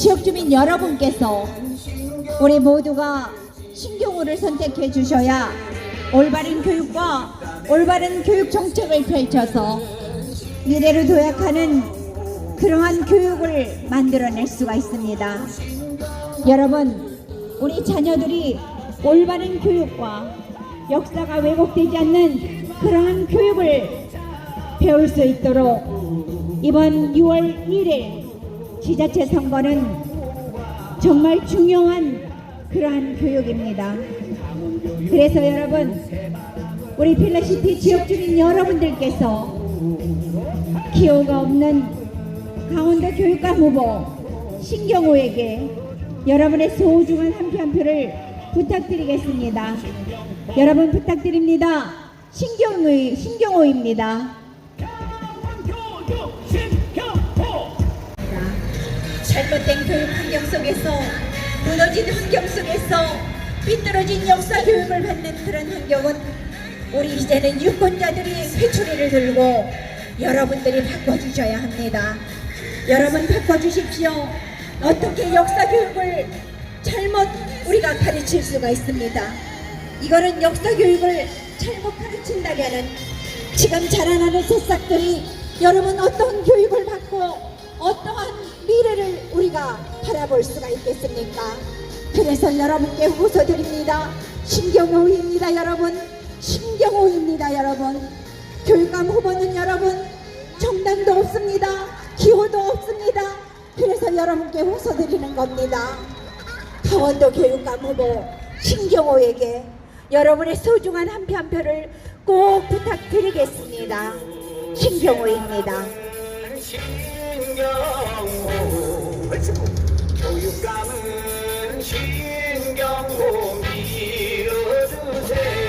지역 주민 여러분께서 우리 모두가 신경호를 선택해 주셔야 올바른 교육과 올바른 교육 정책을 펼쳐서 미래를 도약하는 그러한 교육을 만들어낼 수가 있습니다. 여러분, 우리 자녀들이 올바른 교육과 역사가 왜곡되지 않는 그러한 교육을 배울 수 있도록 이번 6월 1일 지자체 선거는 정말 중요한 그러한 교육입니다. 그래서 여러분, 우리 필라시티 지역 주민 여러분들께서 기호가 없는 강원도 교육감 후보 신경호에게 여러분의 소중한 한 표 한 표를 부탁드리겠습니다. 여러분 부탁드립니다. 신경호, 신경호입니다. 잘못된 교육 환경 속에서 무너진 환경 속에서 삐뚤어진 역사 교육을 받는 그런 환경은 우리 이제는 유권자들이 회초리를 들고 여러분들이 바꿔주셔야 합니다. 여러분 바꿔주십시오. 어떻게 역사 교육을 잘못 우리가 가르칠 수가 있습니다. 이거는 역사 교육을 잘못 가르친다면은 지금 자라나는 새싹들이 여러분 어떤 교육을 받고 어떠한 미래를 우리가 바라볼 수가 있겠습니까? 그래서 여러분께 호소드립니다. 신경호입니다, 여러분. 신경호입니다, 여러분. 교육감 후보는 여러분 정당도 없습니다. 기호도 없습니다. 그래서 여러분께 호소드리는 겁니다. 강원도 교육감 후보 신경호에게 여러분의 소중한 한 표 한 표를 꼭 부탁드리겠습니다. 신경호입니다. 신경호 교육감은 신경호 밀어주세요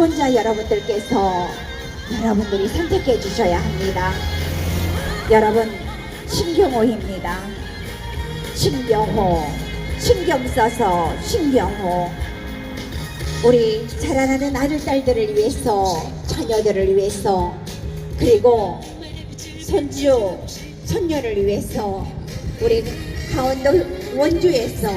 유권자 여러분들께서 여러분들이 선택해 주셔야 합니다. 여러분 신경호입니다. 신경호 신경 써서 신경호 우리 자라나는 아들 딸들을 위해서 자녀들을 위해서 그리고 손주 손녀를 위해서 우리 강원도 원주에서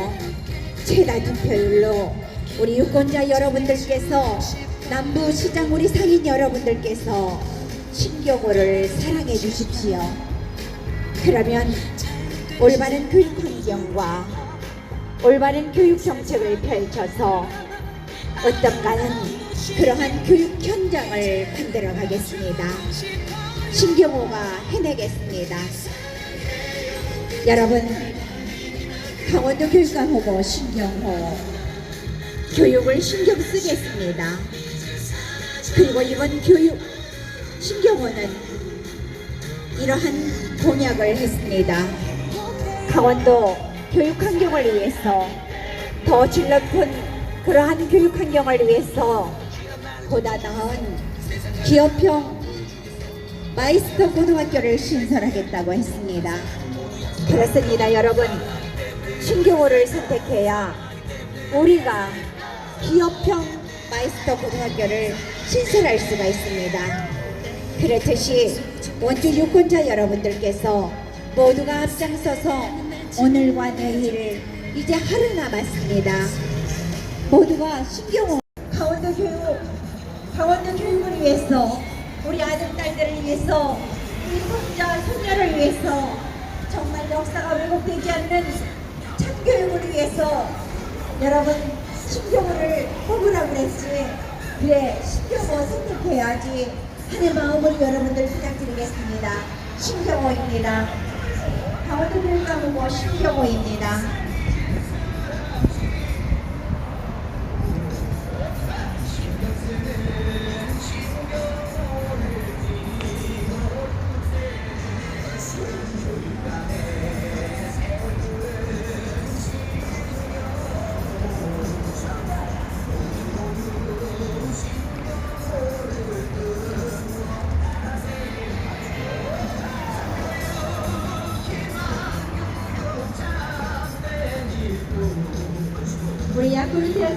최다 득표율로 우리 유권자 여러분들께서 남부 시장 우리 상인 여러분들께서 신경호를 사랑해 주십시오. 그러면 올바른 교육 환경과 올바른 교육 정책을 펼쳐서 어떤가는 그러한 교육 현장을 만들어 가겠습니다. 신경호가 해내겠습니다. 여러분, 강원도 교육감 후보 신경호 교육을 신경 쓰겠습니다. 그리고 이번 교육 신경호는 이러한 공약을 했습니다. 강원도 교육 환경을 위해서 더 질 높은 그러한 교육 환경을 위해서 보다 나은 기업형 마이스터 고등학교를 신설하겠다고 했습니다. 그렇습니다, 여러분. 신경호를 선택해야 우리가 기업형 마이스터 고등학교를 신설할 수가 있습니다. 그렇듯이 원주 유권자 여러분들께서 모두가 앞장서서 오늘과 내일 이제 하루 남았습니다. 모두가 신경호 강원도 교육 강원도 교육을 위해서 우리 아들 딸들을 위해서 우리 손자 손녀를 위해서 정말 역사가 왜곡되지 않는 참교육을 위해서 여러분 신경호를 뽑으라고 그랬지 그래 신경호 선택해야지 하는 마음으로 여러분들 부탁드리겠습니다. 신경호입니다. 강원도 교육감 후보 신경호입니다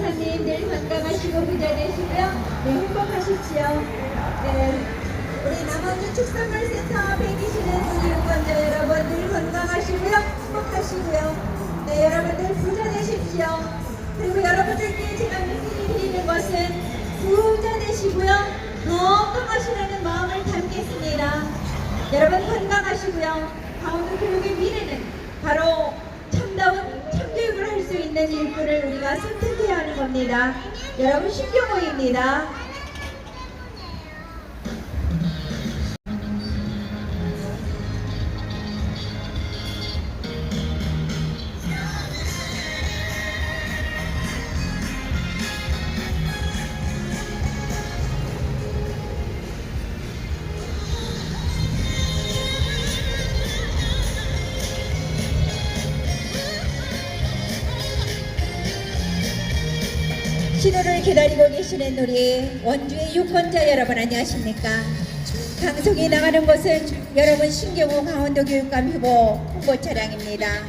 여사님 늘 건강하시고 부자 되시고요. 네, 행복하십시오. 네, 우리 남원주 축산물센터 뵈기시는 우리 유권자 여러분 늘 건강하시고요. 행복하시고요. 네, 여러분들 부자 되십시오. 그리고 여러분들께 제가 미리 드리는 것은 부자 되시고요. 건강하시라는 마음을 담겠습니다. 여러분 건강하시고요. 강원도 교육의 미래는 바로 참다운 참교육을 할 수 있는 일꾼을 우리가 선택해야 하는 겁니다. 여러분 신경호입니다. 기다리고 계시는 우리 원주의 유권자 여러분 안녕하십니까? 방송이 나가는 곳은 여러분 신경호 강원도 교육감 후보 홍보 차량입니다.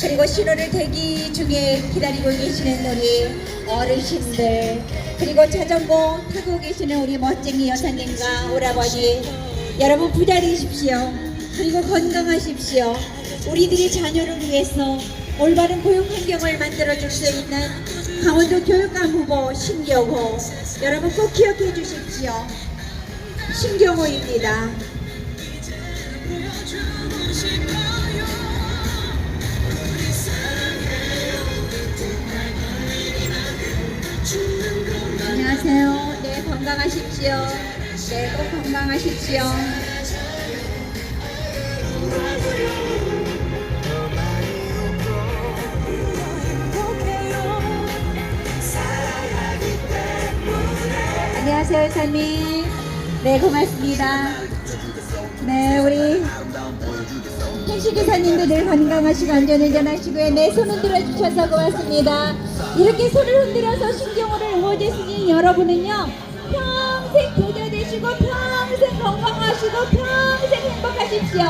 그리고 신호를 대기 중에 기다리고 계시는 우리 어르신들 그리고 자전거 타고 계시는 우리 멋쟁이 여사님과 오라버니 여러분 부자 되십시오. 그리고 건강하십시오. 우리들이 자녀를 위해서 올바른 교육 환경을 만들어줄 수 있는 강원도 교육감 후보 신경호 여러분 꼭 기억해 주십시오. 신경호입니다. 안녕하세요. 네, 건강하십시오. 네, 꼭 건강하십시오. 안녕하세요, 회사님. 네, 고맙습니다. 네, 우리 택시기사님도 늘 건강하시고 안전운전하시고요. 네, 손 흔들어 주셔서 고맙습니다. 이렇게 손을 흔들어서 신경호를 응원해 주신 여러분은요, 평생 부자 되시고, 평생 건강하시고, 평생 행복하십시오.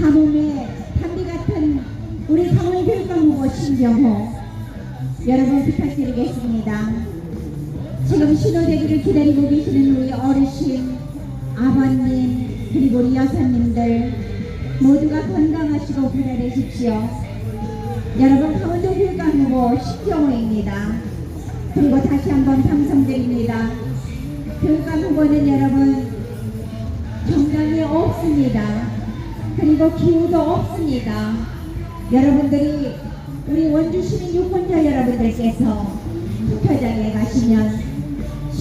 가뭄에 담비 같은 우리 교육감 후보 신경호 여러분 부탁드리겠습니다. 지금 신호대기를 기다리고 계시는 우리 어르신, 아버님, 그리고 우리 여사님들 모두가 건강하시고 부자되십시오. 여러분 강원도 교육감 후보 신경호입니다. 그리고 다시 한번 방송드립니다. 교육감 후보는 여러분 정당이 없습니다. 그리고 기후도 없습니다. 여러분들이 우리 원주 시민 유권자 여러분들께서 투표장에 가시면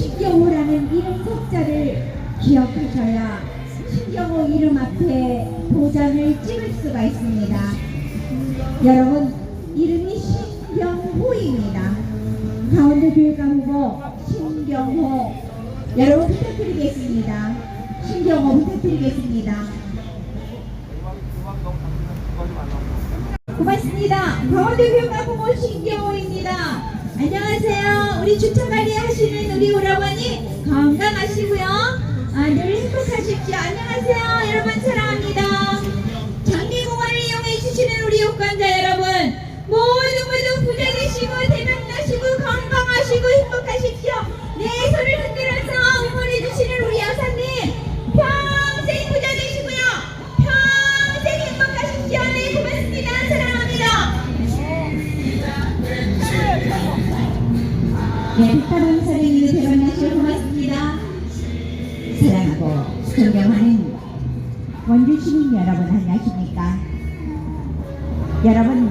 신경호라는 이름 석자를 기억하셔야 신경호 이름 앞에 도장을 찍을 수가 있습니다. 여러분 이름이 신경호입니다. 강원도 교육감 후보 신경호 여러분 부탁드리겠습니다. 신경호 부탁드리겠습니다. 고맙습니다. 강원도 교육감 후보 신경호입니다. 안녕하세요. 우리 주차 관리 하시는 우리 오라버니 건강하시고요. 아, 늘 행복하십시오. 안녕하세요. 여러분 사랑 여러분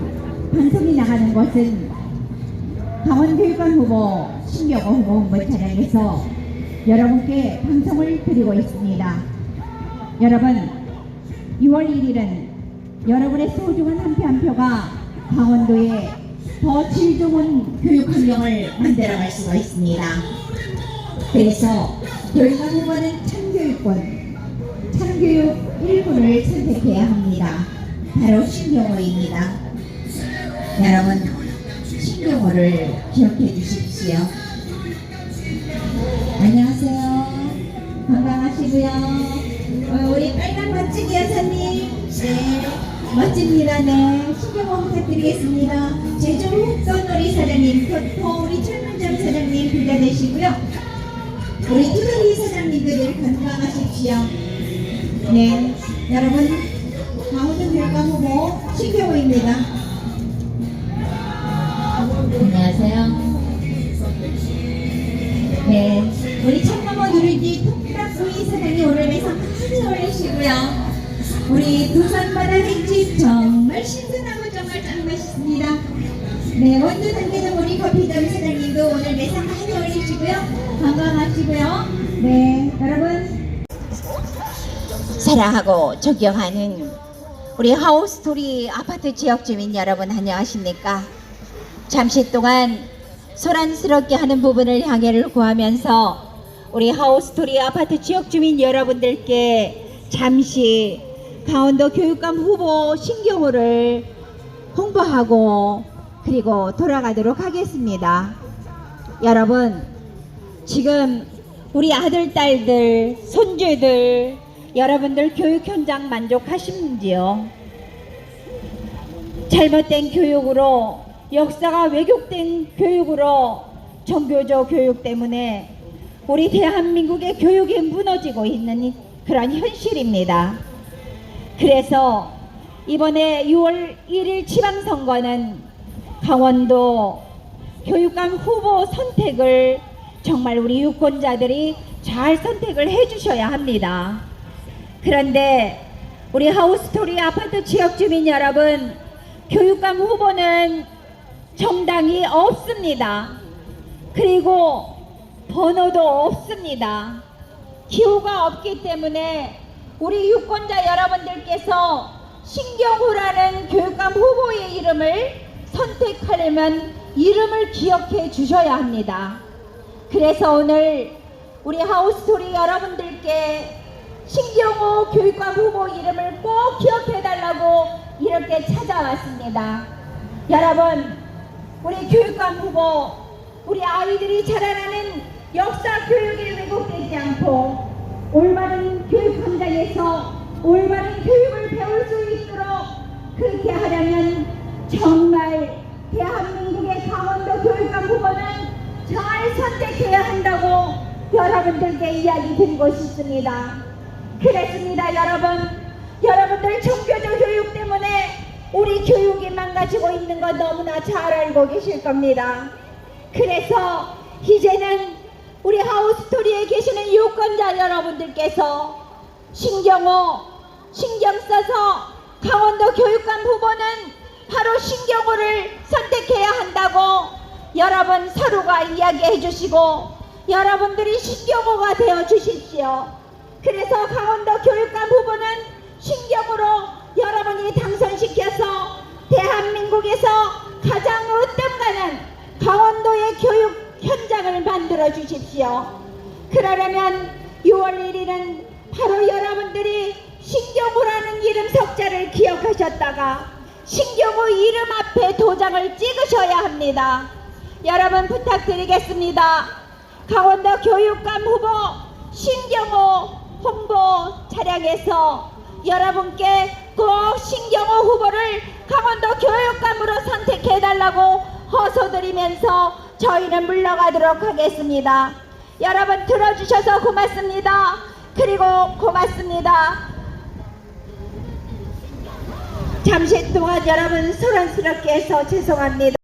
방송이 나가는 곳은 강원교육관 후보 신경호 후보 홍보 차량에서 여러분께 방송을 드리고 있습니다. 여러분 6월 1일은 여러분의 소중한 한 표 한 표가 강원도에 더 질 좋은 교육 환경을 만들어갈 수가 있습니다. 그래서 교육감 후보는 참교육권, 참교육 1군을 선택해야 합니다. 바로 신경호입니다. 여러분, 신경호를 기억해 주십시오. 안녕하세요. 건강하시고요. 어, 우리 빨간 멋지기 여사님, 네, 멋집니다. 네. 신경호 부탁드리겠습니다. 제주 흑선놀이 사장님, 교토 우리 철문점 사장님 빌려내시고요. 우리 뚜루리 사장님들 건강하십시오. 네. 여러분, 신경호입니다. 안녕하세요. 네. 우리 참나무 누리지 통닭구이 사장님 오늘 매상 많이 올리시고요. 우리 두산바다 횟집 정말 신선하고 정말 짱 맛있습니다. 네, 원두 담기는 우리 커피점 사장님도 오늘 매상 많이 올리시고요. 건강하시고요. 네, 여러분. 사랑하고 존경하는 우리 하우스토리 아파트 지역 주민 여러분 안녕하십니까? 잠시 동안 소란스럽게 하는 부분을 향해를 구하면서 우리 하우스토리 아파트 지역 주민 여러분들께 잠시 강원도 교육감 후보 신경호를 홍보하고 그리고 돌아가도록 하겠습니다. 여러분 지금 우리 아들 딸들 손주들 여러분들 교육 현장 만족하시는지요? 잘못된 교육으로 역사가 왜곡된 교육으로 정교조 교육 때문에 우리 대한민국의 교육이 무너지고 있는 이- 그런 현실입니다. 그래서 이번에 6월 1일 지방선거는 강원도 교육감 후보 선택을 정말 우리 유권자들이 잘 선택을 해주셔야 합니다. 그런데 우리 하우스토리 아파트 지역 주민 여러분, 교육감 후보는 정당이 없습니다. 그리고 번호도 없습니다. 기호가 없기 때문에 우리 유권자 여러분들께서 신경호라는 교육감 후보의 이름을 선택하려면 이름을 기억해 주셔야 합니다. 그래서 오늘 우리 하우스토리 여러분들께 신경호 교육감 후보 이름을 꼭 기억해 달라고 이렇게 찾아왔습니다. 여러분, 우리 교육감 후보, 우리 아이들이 자라나는 역사 교육이 왜곡되지 않고 올바른 교육 현장에서 올바른 교육을 배울 수 있도록 그렇게 하려면 정말 대한민국의 강원도 교육감 후보는 잘 선택해야 한다고 여러분들께 이야기 드리고 싶습니다. 그렇습니다, 여러분. 여러분들 종교적 교육 때문에 우리 교육이 망가지고 있는 거 너무나 잘 알고 계실 겁니다. 그래서 이제는 우리 하우스토리에 계시는 유권자 여러분들께서 신경호 신경 써서 강원도 교육감 후보는 바로 신경호를 선택해야 한다고 여러분 서로가 이야기해 주시고 여러분들이 신경호가 되어 주십시오. 그래서 강원도 교육감 후보는 신경으로 여러분이 당선시켜서 대한민국에서 가장 으뜸 가는 강원도의 교육 현장을 만들어 주십시오. 그러려면 6월 1일은 바로 여러분들이 신경호라는 이름 석자를 기억하셨다가 신경호 이름 앞에 도장을 찍으셔야 합니다. 여러분 부탁드리겠습니다. 강원도 교육감 후보 신경호 홍보 차량에서 여러분께 꼭 신경호 후보를 강원도 교육감으로 선택해달라고 호소드리면서 저희는 물러가도록 하겠습니다. 여러분 들어주셔서 고맙습니다. 그리고 고맙습니다. 잠시 동안 여러분 소란스럽게 해서 죄송합니다.